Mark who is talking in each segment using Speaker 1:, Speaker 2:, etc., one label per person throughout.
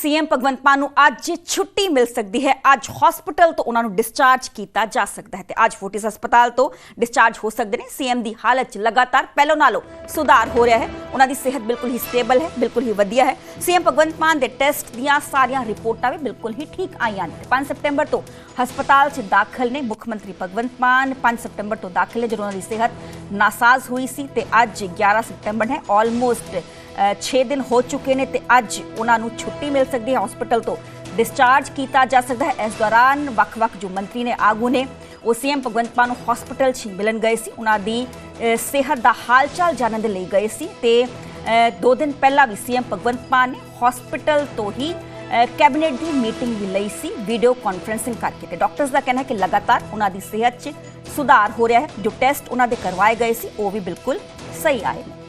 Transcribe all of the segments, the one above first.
Speaker 1: CM Bhagwant Mann ਨੂੰ ਅੱਜ ਛੁੱਟੀ ਮਿਲ ਸਕਦੀ ਹੈ। ਅੱਜ ਹਸਪੀਟਲ ਤੋਂ ਉਹਨਾਂ ਨੂੰ ਡਿਸਚਾਰਜ ਕੀਤਾ ਜਾ ਸਕਦਾ ਹੈ ਤੇ ਅੱਜ ਫੋਰਟਿਸ ਹਸਪਤਾਲ ਤੋਂ ਡਿਸਚਾਰਜ ਹੋ ਸਕਦੇ ਨੇ। ਸੀਐਮ ਦੀ ਹਾਲਤ 'ਚ ਲਗਾਤਾਰ ਪਹਿਲੋਂ ਨਾਲੋਂ ਸੁਧਾਰ ਹੋ ਰਿਹਾ ਹੈ। ਉਹਨਾਂ ਦੀ ਸਿਹਤ ਬਿਲਕੁਲ ਹੀ ਸਟੇਬਲ ਹੈ, ਬਿਲਕੁਲ ਹੀ ਵਧੀਆ ਹੈ। ਸੀਐਮ ਭਗਵੰਤ ਮਾਨ ਦੇ ਟੈਸਟ ਦੀਆਂ ਸਾਰੀਆਂ ਰਿਪੋਰਟਾਂ ਵੀ ਬਿਲਕੁਲ ਹੀ ਠੀਕ ਆਈਆਂ ਨੇ ਤੇ 5 ਸਤੰਬਰ ਤੋਂ ਹਸਪਤਾਲ 'ਚ ਦਾਖਲ ਨੇ ਮੁੱਖ ਮੰਤਰੀ ਭਗਵੰਤ ਮਾਨ। 5 ਸਤੰਬਰ ਤੋਂ ਦਾਖਲ ਹੈ ਜਦੋਂ ਉਹਨਾਂ ਦੀ ਸਿਹਤ ਨਾਸਾਜ਼ ਹੋਈ ਸੀ ਤੇ ਅੱਜ 11 ਸਤੰਬਰ ਹੈ ਆਲਮੋਸਟ 6 ਦਿਨ ਹੋ ਚੁੱਕੇ ਨੇ ਤੇ ਅੱਜ ਉਹਨਾਂ ਨੂੰ ਛੁੱਟੀ ਮਿਲ ਸਕਦੀ ਹੈ ਹਸਪੀਟਲ ਤੋਂ। ਡਿਸਚਾਰਜ ਕੀਤਾ ਜਾ ਸਕਦਾ ਹੈ। ਇਸ ਦੌਰਾਨ ਵੱਖ-ਵੱਖ ਜੋ ਮੰਤਰੀ ਨੇ ਆਗੂ ਨੇ ਉਹ ਸੀਐਮ ਭਗਵੰਤ ਮਾਨ ਨੂੰ ਹਸਪੀਟਲ 'ਚ ਮਿਲਣ ਗਏ ਸੀ। ਉਹਨਾਂ ਦੀ ਸਿਹਤ ਦਾ ਹਾਲ-ਚਾਲ ਜਾਣਨ ਦੇ ਲਈ ਗਏ ਸੀ ਤੇ ਅ, ਦੋ ਦਿਨ ਪਹਿਲਾਂ ਵੀ ਸੀਐਮ ਭਗਵੰਤ ਮਾਨ ਨੇ ਹਸਪੀਟਲ ਤੋਂ ਹੀ ਕੈਬਨਿਟ ਦੀ ਮੀਟਿੰਗ ਵੀ ਲਈ ਸੀ ਵੀਡੀਓ ਕਾਨਫਰੈਂਸਿੰਗ ਕਰਕੇ ਤੇ ਡਾਕਟਰਸ ਦਾ ਕਹਿਣਾ ਹੈ ਕਿ ਲਗਾਤਾਰ ਉਹਨਾਂ ਦੀ ਸਿਹਤ 'ਚ ਸੁਧਾਰ ਹੋ ਰਿਹਾ ਹੈ। ਜੋ ਟੈਸਟ ਉਹਨਾਂ ਦੇ ਕਰਵਾਏ ਗਏ ਸੀ ਉਹ ਵੀ ਬਿਲਕੁਲ ਸਹੀ ਆਏ ਨੇ।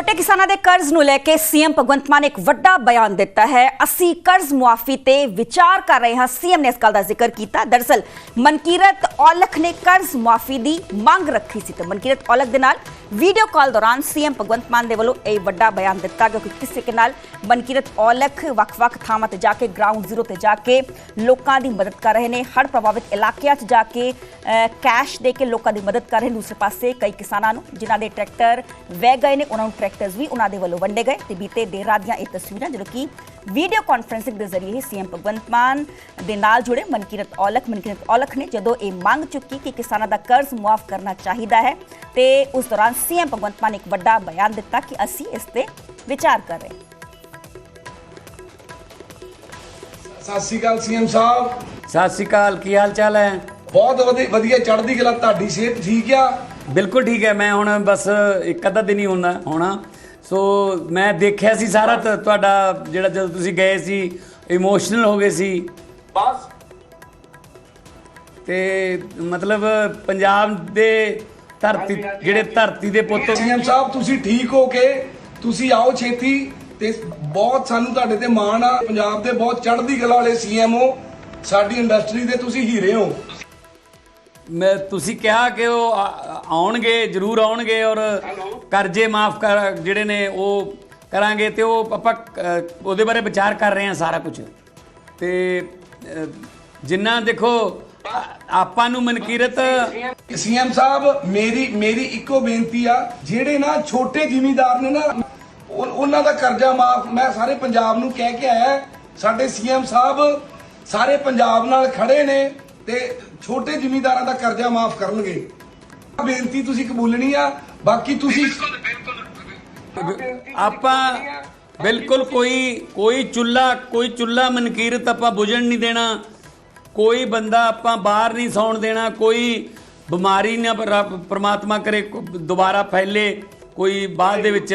Speaker 1: ਛੋਟੇ ਕਿਸਾਨਾਂ ਦੇ ਕਰਜ਼ ਨੂੰ ਲੈ ਕੇ ਸੀਐਮ ਭਗਵੰਤ ਮਾਨ ਨੇ ਇੱਕ ਵੱਡਾ ਬਿਆਨ ਦਿੱਤਾ ਹੈ। ਅਸੀਂ ਕਰਜ਼ ਮੁਆਫੀ ਤੇ ਵਿਚਾਰ ਕਰ ਰਹੇ ਹਾਂ। ਸੀਐਮ ਨੇ ਇਸ ਗੱਲ ਦਾ ਜ਼ਿਕਰ ਕੀਤਾ। ਦਰਸਲ ਮਨਕੀਰਤ ਔਲਖ ਨੇ ਕਰਜ਼ ਮੁਆਫੀ ਦੀ ਮੰਗ ਰੱਖੀ ਸੀ। ਤੇ ਮਨਕੀਰਤ ਔਲਖ ਦੇ ਨਾਲ ਵੀਡੀਓ ਕਾਲ ਦੌਰਾਨ ਸੀਐਮ ਭਗਵੰਤ ਮਾਨ ਦੇ ਵੱਲੋਂ ਇਹ ਵੱਡਾ ਬਿਆਨ ਦਿੱਤਾ ਕਿਉਂਕਿ ਕਿਸੇ ਕੇ ਨਾਲ ਮਨਕੀਰਤ ਔਲਖ ਵੱਖ-ਵੱਖ ਥਾਵਾਂ ਤੇ ਜਾ ਕੇ ਗਰਾਊਂਡ ਜ਼ੀਰੋ ਤੇ ਜਾ ਕੇ ਲੋਕਾਂ ਦੀ ਮਦਦ ਕਰ ਰਹੇ ਨੇ। ਹੜ ਪ੍ਰਭਾਵਿਤ ਇਲਾਕਿਆਂ 'ਚ ਜਾ ਕੇ ਅ, ਕੈਸ਼ ਦੇ ਕੇ ਲੋਕਾਂ ਦੀ ਮਦਦ ਕਰ ਰਹੇ ਨੇ। ਦੂਸਰੇ ਪਾਸੇ ਕਈ ਕਿਸਾਨਾਂ ਨੂੰ ਜਿਨ੍ਹਾਂ ਦੇ ਟਰੈਕਟਰ ਵਹਿ ਗਏ ਨੇ ਉਹਨਾਂ ਨੂੰ ਟਰੈਕਟਰਸ ਵੀ ਉਹਨਾਂ ਦੇ ਵੱਲੋਂ ਵੰਡੇ ਗਏ ਤੇ ਬੀਤੇ ਦੇਰ ਰਾਤ ਦੀਆਂ ਇਹ ਤਸਵੀਰਾਂ ਜਦੋਂ ਕਿ ਵੀਡੀਓ ਕਾਨਫਰੈਂਸਿੰਗ ਦੇ ਜ਼ਰੀਏ ਹੀ ਸੀਐਮ ਭਗਵੰਤ ਮਾਨ ਦੇ ਨਾਲ ਜੁੜੇ ਮਨਕੀਰਤ ਔਲਖ। ਮਨਕੀਰਤ ਔਲਖ ਨੇ ਜਦੋਂ ਇਹ ਮੰਗ ਚੁੱਕੀ ਕਿ ਕਿਸਾਨਾਂ ਦਾ ਕਰਜ਼ ਮੁਆਫ ਕਰਨਾ ਚਾਹੀਦਾ ਹੈ ਤੇ ਉਸ ਦੌਰਾਨ ਸੀਐਮ ਭਗਵੰਤ ਮਾਨ ਇੱਕ ਵੱਡਾ ਬਿਆਨ ਦਿੱਤਾ ਕਿ ਅਸੀਂ ਇਸ ਤੇ ਵਿਚਾਰ ਕਰ ਰਹੇ ਹਾਂ।
Speaker 2: ਸਤਿ ਸ਼੍ਰੀ ਅਕਾਲ ਸੀਐਮ ਸਾਹਿਬ।
Speaker 3: ਸਤਿ ਸ਼੍ਰੀ ਅਕਾਲ ਕੀ ਹਾਲ ਚਾਲ ਹੈ?
Speaker 2: ਬਹੁਤ ਵਧੀ- ਵਧੀਆ ਚੜ੍ਹਦੀ ਕਲਾ ਤੁਹਾਡੀ ਸਿਹਤ ਠੀਕ ਆ?
Speaker 3: ਬਿਲਕੁਲ ਠੀਕ ਹੈ ਮੈਂ ਹੁਣ ਬਸ ਇੱਕ ਅੱਧਾ ਦਿਨ ਹੀ ਹੋਣਾ ਹੋਣਾ ਸੋ ਮੈਂ ਦੇਖਿਆ ਸੀ ਸਾਰਾ ਤ- ਤੁਹਾਡਾ ਜਿਹੜਾ ਜਦੋਂ ਤੁਸੀਂ ਗਏ ਸੀ ਇਮੋਸ਼ਨਲ ਹੋ ਗਏ ਸੀ।
Speaker 2: ਬਸ।
Speaker 3: ਤੇ ਮਤਲਬ ਪੰਜਾਬ ਦੇ ਧਰਤੀ ਜਿਹੜੇ ਧਰਤੀ ਦੇ ਪੁੱਤ
Speaker 2: ਸੀਐਮ ਸਾਹਿਬ ਤੁਸੀਂ ਠੀਕ ਹੋ ਕੇ ਤੁਸੀਂ ਆਓ ਛੇਤੀ ਤੇ ਬਹੁਤ ਸਾਨੂੰ ਤੁਹਾਡੇ ਤੇ ਮਾਣ ਆ। ਪੰਜਾਬ ਦੇ ਬਹੁਤ ਚੜ੍ਹਦੀ ਕਲਾ ਵਾਲੇ ਸੀਐਮ ਹੋ ਸਾਡੀ ਇੰਡਸਟਰੀ ਦੇ ਤੁਸੀਂ ਹੀਰੇ ਹੋ।
Speaker 3: ਮੈਂ ਤੁਸੀਂ ਕਿਹਾ ਕਿ ਉਹ ਆ- ਆਉਣਗੇ ਜ਼ਰੂਰ ਆਉਣਗੇ ਔਰ ਕਰਜ਼ੇ ਮਾਫ ਕਰ ਜਿਹੜੇ ਨੇ ਉਹ ਕਰਾਂਗੇ ਤੇ ਉਹ ਆਪਾਂ ਅ, ਉਹਦੇ ਬਾਰੇ ਵਿਚਾਰ ਕਰ ਰਹੇ ਹਾਂ ਸਾਰਾ ਕੁਝ ਤੇ ਅ, ਜਿੰਨਾ ਦੇਖੋ ਆ- ਆਪਾਂ ਨੂੰ ਮਨਕੀਰਤ
Speaker 2: ਸੀਐਮ ਸਾਹਿਬ ਮੇਰੀ ਮੇਰੀ ਇੱਕੋ ਬੇਨਤੀ ਆ ਜਿਹੜੇ ਨਾ ਛੋਟੇ ਜ਼ਿਮੀਂਦਾਰ ਨੇ ਨਾ ਉਹ- ਉਹਨਾਂ ਦਾ ਕਰਜ਼ਾ ਮਾਫ ਮੈਂ ਸਾਰੇ ਪੰਜਾਬ ਨੂੰ ਕਹਿ ਕੇ ਆਇਆ ਸਾਡੇ ਸੀਐਮ ਸਾਹਿਬ ਸਾਰੇ ਪੰਜਾਬ ਨਾਲ ਖੜੇ ਨੇ ਤੇ ਛੋਟੇ ਜ਼ਿਮੀਂਦਾਰਾਂ ਦਾ ਕਰਜ਼ਾ ਮਾਫ ਕਰਨਗੇ। ਬੇਨਤੀ ਤੁਸੀਂ ਕਬੂਲਣੀ ਆ ਬਾਕੀ ਤੁਸੀਂ
Speaker 3: ਆਪਾਂ ਬਿਲਕੁਲ ਕੋਈ ਕੋਈ ਚੁੱਲਾ ਕੋਈ ਚੁੱਲਾ ਮਨਕੀਰਤ ਆਪਾਂ ਬੁਝਣ ਨਹੀਂ ਦੇਣਾ। ਕੋਈ ਬੰਦਾ ਆਪਾਂ ਬਾਹਰ ਨਹੀਂ ਸੌਣ ਦੇਣਾ ਕੋਈ ਬਿਮਾਰੀ ਨਾ ਪ੍ਰਮਾਤਮਾ ਕਰੇ ਦੁਬਾਰਾ ਫੈਲੇ ਕੋਈ ਬਾਅਦ ਦੇ ਵਿੱਚ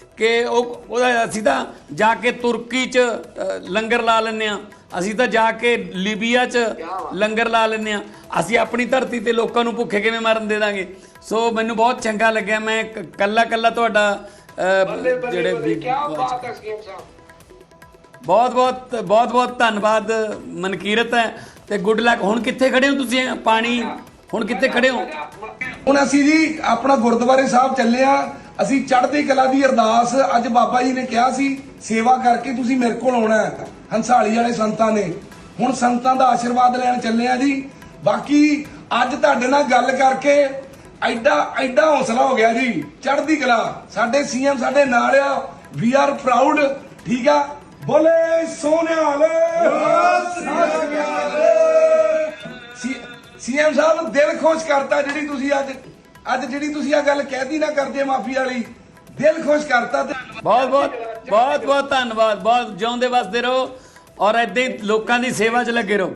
Speaker 3: ਕਿ ਉਹ ਉਹਦਾ ਅਸੀਂ ਤਾਂ ਜਾ ਕੇ ਤੁਰਕੀ 'ਚ ਲੰਗਰ ਲਾ ਲੈਂਦੇ ਆ ਅਸੀਂ ਤਾਂ ਜਾ ਕੇ ਲੀਬੀਆ 'ਚ ਲੰਗਰ ਲਾ ਲੈਂਦੇ ਆ ਅਸੀਂ ਆਪਣੀ ਧਰਤੀ ਤੇ ਲੋਕਾਂ ਨੂੰ ਭੁੱਖੇ ਕਿਵੇਂ ਮਰਨ ਦੇ ਦਾਂਗੇ? ਸੋ ਮੈਨੂੰ ਬਹੁਤ ਚੰਗਾ ਲੱਗਿਆ। ਮੈਂ ਕ- ਕੱਲਾ ਕੱਲਾ ਤੁਹਾਡਾ ਜਿਹੜੇ ਵੀ- ਬਹੁਤ ਬਹੁਤ ਬਹੁਤ ਬਹੁਤ ਧੰਨਵਾਦ ਮਨਕੀਰਤ ਹੈ। ਤੇ ਗੁੱਡ ਲੱਕ ਹੁਣ ਕਿੱਥੇ ਖੜੇ ਹੋ ਤੁਸੀਂ? ਪਾਣੀ? ਹੁਣ ਕਿੱਥੇ ਖੜੇ ਹੋ?
Speaker 2: ਹੁਣ ਅਸੀਂ ਜੀ ਆਪਣਾ ਗੁਰਦੁਆਰੇ ਸਾਹਿਬ ਚੱਲੇ ਆ ਅਸੀਂ ਚੜ੍ਹਦੀ ਕਲਾ ਦੀ ਅਰਦਾਸ ਅੱਜ ਬਾਬਾ ਜੀ ਨੇ ਕਿਹਾ ਸੀ ਸੇਵਾ ਕਰਕੇ ਤੁਸੀਂ ਮੇਰੇ ਕੋਲ ਆਉਣਾ ਹੈ। ਹੰਸਾਲੀ ਵਾਲੇ ਸੰਤਾਂ ਨੇ। ਹੁਣ ਸੰਤਾਂ ਦਾ ਆਸ਼ੀਰਵਾਦ ਲੈਣ ਚੱਲੇ ਆ ਜੀ। ਬਾਕੀ ਅੱਜ ਤੁਹਾਡੇ ਨਾਲ ਗੱਲ ਕਰਕੇ ਐਡਾ ਐਡਾ ਹੌਸਲਾ ਹੋ ਗਿਆ ਜੀ। ਚੜ੍ਹਦੀ ਕਲਾ ਸਾਡੇ ਸੀਐਮ ਸਾਡੇ ਨਾਲ ਆ। ਵੀ ਆਰ ਪ੍ਰਾਊਡ ਠੀਕ ਆ? ਬੋਲੇ ਸੋਨਿਆਲ ਸੀਐਮ ਸਾਹਿਬ ਦਿਲ ਖੁਸ਼ ਕਰਤਾ ਜਿਹੜੀ ਤੁਸੀਂ ਅੱਜ ਅੱਜ ਜਿਹੜੀ ਤੁਸੀਂ ਆ ਗੱਲ ਕਹਿਤੀ ਨਾ ਕਰਦੇ ਮਾਫੀ ਵਾਲੀ ਦਿਲ ਖੁਸ਼ ਕਰਤਾ ਤੇ
Speaker 3: ਬਹੁਤ ਬਹੁਤ ਬਹੁਤ ਬਹੁਤ ਧੰਨਵਾਦ ਬਹੁਤ ਜਿਉਂਦੇ ਵਸਦੇ ਰਹੋ ਔਰ ਏਦਾਂ ਹੀ ਲੋਕਾਂ ਦੀ ਸੇਵਾ 'ਚ ਲੱਗੇ ਰਹੋ।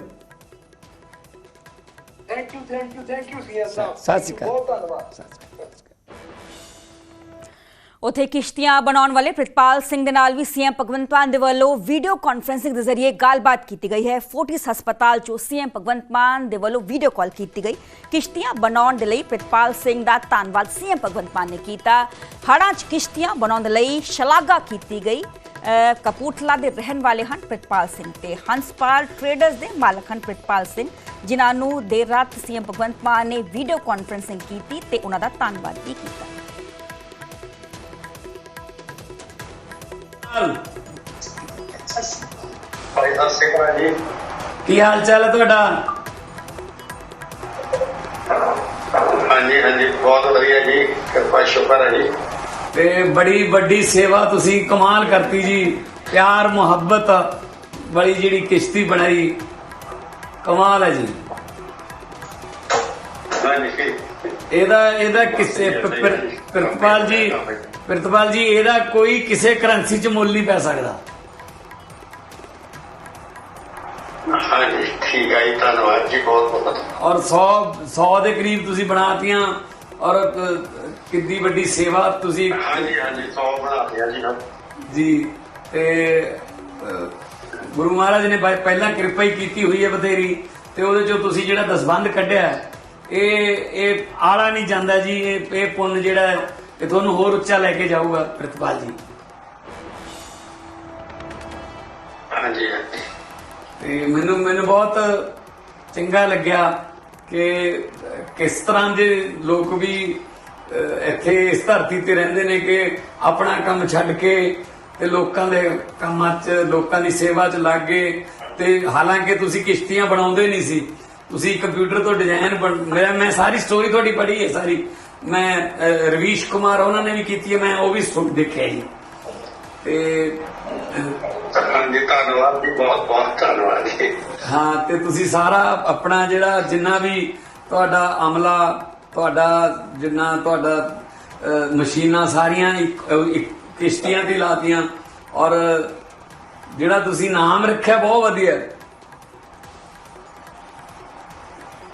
Speaker 4: Thank you thank you thank you CM sahib
Speaker 3: ਸਤਿ ਸ਼੍ਰੀ ਅਕਾਲ।
Speaker 4: ਬਹੁਤ ਧੰਨਵਾਦ।
Speaker 1: ਉਥੇ ਕਿਸ਼ਤੀਆਂ ਬਣਾਉਣ ਵਾਲੇ ਪ੍ਰਿਤਪਾਲ ਸਿੰਘ ਦੇ ਨਾਲ ਵੀ ਸੀਐਮ ਭਗਵੰਤ ਮਾਨ ਦੇ ਵੱਲੋਂ ਵੀਡੀਓ ਕਾਨਫਰੰਸਿੰਗ ਦੇ ਜ਼ਰੀਏ ਗੱਲਬਾਤ ਕੀਤੀ ਗਈ ਹੈ। ਫੋਰਟਿਸ ਹਸਪਤਾਲ 'ਚੋਂ ਸੀਐਮ ਭਗਵੰਤ ਮਾਨ ਦੇ ਵੱਲੋਂ ਵੀਡੀਓ ਕਾਲ ਕੀਤੀ ਗਈ। ਕਿਸ਼ਤੀਆਂ ਬਣਾਉਣ ਦੇ ਲਈ ਪ੍ਰਿਤਪਾਲ ਸਿੰਘ ਦਾ ਧੰਨਵਾਦ ਸੀਐਮ ਭਗਵੰਤ ਮਾਨ ਨੇ ਕੀਤਾ। ਹੜ੍ਹਾਂ 'ਚ ਕਿਸ਼ਤੀਆਂ ਬਣਾਉਣ ਦੇ ਲਈ ਸ਼ਲਾਘਾ ਕੀਤੀ ਗਈ। ਕਪੂਰਥਲਾ ਦੇ ਰਹਿਣ ਵਾਲੇ ਹਨ ਪ੍ਰਿਤਪਾਲ ਸਿੰਘ ਤੇ ਹੰਸਪਾਲ ਟ੍ਰੇਡਰਸ ਦੇ ਮਾਲਕ ਹਨ ਪ੍ਰਿਤਪਾਲ ਸਿੰਘ, ਜਿਨ੍ਹਾਂ ਨੂੰ ਦੇਰ ਰਾਤ ਸੀਐਮ ਭਗਵੰਤ ਮਾਨ ਨੇ ਵੀਡੀਓ ਕਾਨਫਰੰਸਿੰਗ ਕੀਤੀ ਤੇ ਉਹਨਾਂ ਦਾ ਧੰਨਵਾਦ ਵੀ ਕੀਤਾ।
Speaker 5: ਭਾਈ ਜੀ।
Speaker 3: ਕੀ ਹਾਲ ਚਾਲ ਹੈ ਤੁਹਾਡਾ?
Speaker 5: ਹਾਂਜੀ ਹਾਂਜੀ ਬਹੁਤ ਵਧੀਆ ਜੀ। ਕਿਰਪਾ ਸ਼ੁਕਰ ਹੈ ਜੀ।
Speaker 3: ਤੇ ਬੜੀ ਵੱਡੀ ਸੇਵਾ ਤੁਸੀਂ ਕਮਾਲ ਕਰਤੀ ਜੀ। ਪਿਆਰ ਮੁਹੱਬਤ ਵਾਲੀ ਜਿਹੜੀ ਕਿਸ਼ਤੀ ਬਣਾਈ। ਕਮਾਲ ਹੈ ਜੀ।
Speaker 5: ਹਾਂਜੀ।
Speaker 3: ਇਹਦਾ ਇਹਦਾ ਕਿਸੇ ਪ੍ਰਿਤਪਾਲ ਜੀ ਪ੍ਰਿਤਪਾਲ ਜੀ ਇਹਦਾ ਕੋਈ ਕਿਸੇ ਕਰੰਸੀ 'ਚ ਮੁੱਲ ਨਹੀਂ ਪੈ ਸਕਦਾ।
Speaker 5: ਹਾਂਜੀ ਠੀਕ ਹੈ ਜੀ ਧੰਨਵਾਦ ਜੀ ਬਹੁਤ ਬਹੁਤ।
Speaker 3: ਔਰ 100 100 ਦੇ ਕਰੀਬ ਤੁਸੀਂ ਬਣਾਤੀਆਂ ਔਰ ਕਿੰਨੀ ਵੱਡੀ ਸੇਵਾ ਤੁਸੀਂ
Speaker 5: ਹਾਂਜੀ ਹਾਂਜੀ 100 ਬਣਾ ਦਿਆ ਜੀ
Speaker 3: ਜੀ ਤੇ ਗੁਰੂ ਮਹਾਰਾਜ ਨੇ ਪਹਿ- ਪਹਿਲਾਂ ਕਿਰਪਾ ਹੀ ਕੀਤੀ ਹੋਈ ਹੈ ਬਥੇਰੀ ਤੇ ਉਹਦੇ ਚੋਂ ਤੁਸੀਂ ਜਿਹੜਾ ਦਸਬੰਧ ਕੱਢਿਆ ਇਹ ਇਹ ਆਲਾ ਨਹੀਂ ਜਾਂਦਾ ਜੀ ਇਹ ਇਹ ਪੁੰਨ ਜਿਹੜਾ ਇਹ ਤੁਹਾਨੂੰ ਹੋਰ ਉੱਚਾ ਲੈ ਕੇ ਜਾਊਗਾ ਪ੍ਰਿਤਪਾਲ ਜੀ।
Speaker 5: ਹਾਂਜੀ
Speaker 3: ਤੇ ਮੈਨੂੰ ਮੈਨੂੰ ਬਹੁਤ ਚੰਗਾ ਲੱਗਿਆ ਕਿ ਕਿਸ ਤਰ੍ਹਾਂ ਦੇ ਲੋਕ ਵੀ ਇੱਥੇ ਇਸ ਧਰਤੀ ਤੇ ਰਹਿੰਦੇ ਨੇ ਕਿ ਆਪਣਾ ਕੰਮ ਛੱਡ ਕੇ ਤੇ ਲੋਕਾਂ ਦੇ ਕੰਮਾਂ 'ਚ ਲੋਕਾਂ ਦੀ ਸੇਵਾ 'ਚ ਲੱਗ ਗਏ। ਤੇ ਹਾਲਾਂਕਿ ਤੁਸੀਂ ਕਿਸ਼ਤੀਆਂ ਬਣਾਉਂਦੇ ਨਹੀਂ ਸੀ। ਤੁਸੀਂ ਕੰਪਿਊਟਰ ਤੋਂ ਡਿਜ਼ਾਈਨ ਮੈਂ ਮੈਂ ਸਾਰੀ ਸਟੋਰੀ ਤੁਹਾਡੀ ਪੜ੍ਹੀ ਹੈ ਸਾਰੀ। ਮੈਂ ਰਵੀਸ਼ ਕੁਮਾਰ ਉਹਨਾਂ ਨੇ ਵੀ ਕੀਤੀ ਹੈ ਮੈਂ ਉਹ ਵੀ ਸੁਣ ਦੇਖਿਆ ਜੀ। ਤੇ
Speaker 5: ਹਾਂਜੀ ਧੰਨਵਾਦ ਜੀ ਬਹੁਤ ਬਹੁਤ ਧੰਨਵਾਦ ਜੀ।
Speaker 3: ਹਾਂ ਤੇ ਤੁਸੀਂ ਸਾਰਾ ਆਪਣਾ ਜਿਹੜਾ ਜਿੰਨਾ ਵੀ ਤੁਹਾਡਾ ਅਮਲਾ ਤੁਹਾਡਾ ਜਿੰਨਾ ਤੁਹਾਡਾ ਮਸ਼ੀਨਾਂ ਸਾਰੀਆਂ ਇੱਕ ਕਿਸ਼ਤੀਆਂ ਤੇ ਲਾਤੀਆਂ ਔਰ ਜਿਹੜਾ ਤੁਸੀਂ ਨਾਮ ਰੱਖਿਆ ਬਹੁਤ ਵਧੀਆ।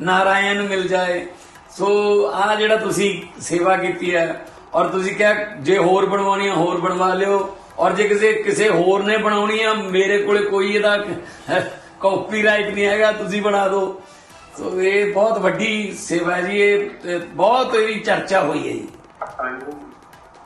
Speaker 3: ਨਾਰਾਇਣ ਮਿਲ ਜਾਏ। ਸੋ ਆ ਜਿਹੜਾ ਤੁਸੀਂ ਸੇਵਾ ਕੀਤੀ ਹੈ ਔਰ ਤੁਸੀਂ ਕਿਹਾ ਜੇ ਹੋਰ ਬਣਵਾਉਣੀ ਆ ਹੋਰ ਬਣਵਾ ਲਿਓ। ਔਰ ਜੇ ਕਿਸੇ ਕਿਸੇ ਹੋਰ ਨੇ ਬਣਾਉਣੀ ਆ, ਮੇਰੇ ਕੋਲੇ ਕੋਈ ਇਹਦਾ ਕਾਪੀਰਾਈਟ ਨਹੀਂ ਹੈਗਾ, ਤੁਸੀਂ ਬਣਾ ਦਿਓ। ਸੋ ਇਹ ਬਹੁਤ ਵੱਡੀ ਸੇਵਾ ਜੀ, ਇਹ ਬਹੁਤ ਇਹਦੀ ਚਰਚਾ ਹੋਈ ਹੈ ਜੀ।